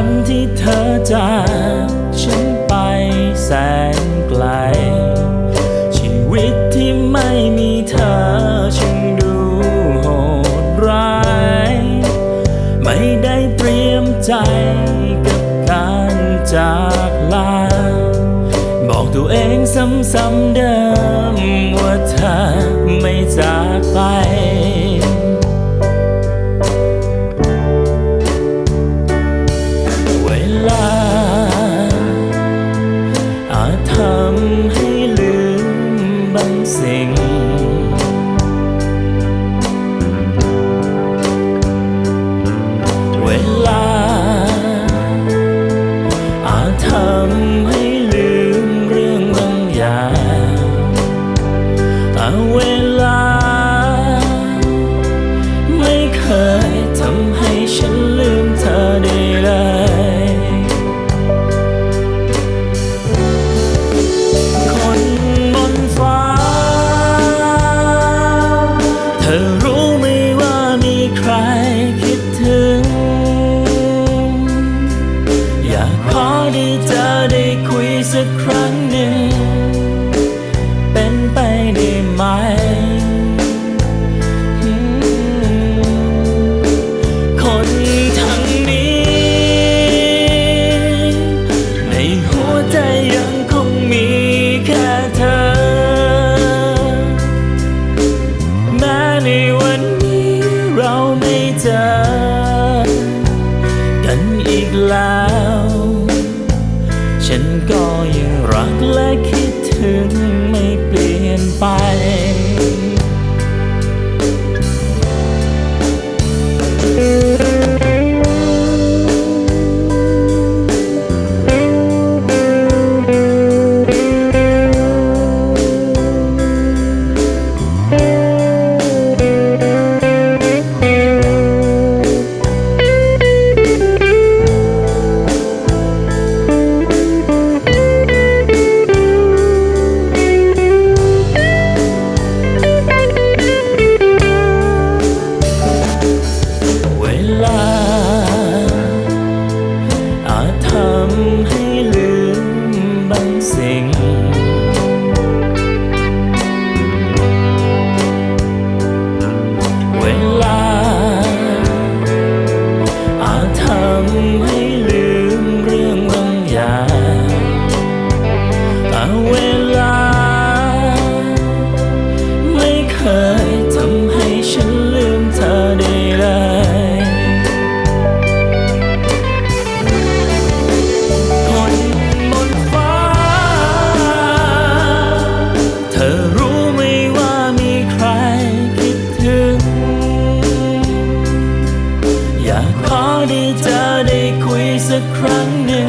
วันที่เธอจากฉันไปแสนไกล ชีวิตที่ไม่มีเธอช่างดูโหดร้าย ไม่ได้เตรียมใจกับการจากลา บอกตัวเองซ้ำๆเดิมว่าเธอไม่จาก I when ในวันนี้เราไม่เจอ กันอีกแล้ว ฉันก็ยังรักและคิด ขอได้เจอได้คุยสักครั้งหนึ่ง